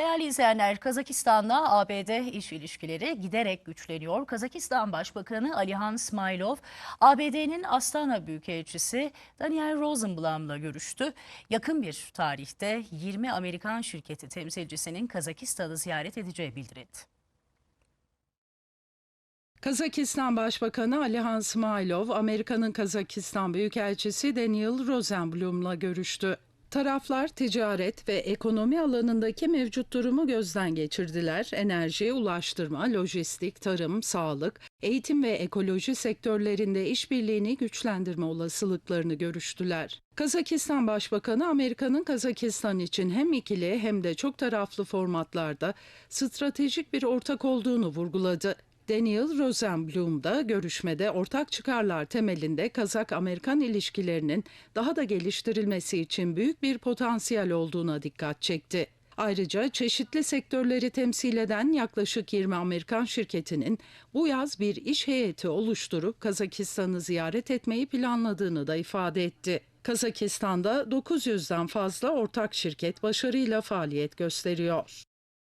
Değerli izleyenler, Kazakistan'la ABD iş ilişkileri giderek güçleniyor. Kazakistan Başbakanı Alihan Smailov, ABD'nin Astana Büyükelçisi Daniel Rosenblum'la görüştü. Yakın bir tarihte 20 Amerikan şirketi temsilcisinin Kazakistan'ı ziyaret edeceği bildirildi. Kazakistan Başbakanı Alihan Smailov, Amerika'nın Kazakistan Büyükelçisi Daniel Rosenblum'la görüştü. Taraflar ticaret ve ekonomi alanındaki mevcut durumu gözden geçirdiler. Enerji, ulaştırma, lojistik, tarım, sağlık, eğitim ve ekoloji sektörlerinde işbirliğini güçlendirme olasılıklarını görüştüler. Kazakistan Başbakanı Amerika'nın Kazakistan için hem ikili hem de çok taraflı formatlarda stratejik bir ortak olduğunu vurguladı. Daniel Rosenblum da görüşmede ortak çıkarlar temelinde Kazak-Amerikan ilişkilerinin daha da geliştirilmesi için büyük bir potansiyel olduğuna dikkat çekti. Ayrıca çeşitli sektörleri temsil eden yaklaşık 20 Amerikan şirketinin bu yaz bir iş heyeti oluşturup Kazakistan'ı ziyaret etmeyi planladığını da ifade etti. Kazakistan'da 900'den fazla ortak şirket başarıyla faaliyet gösteriyor.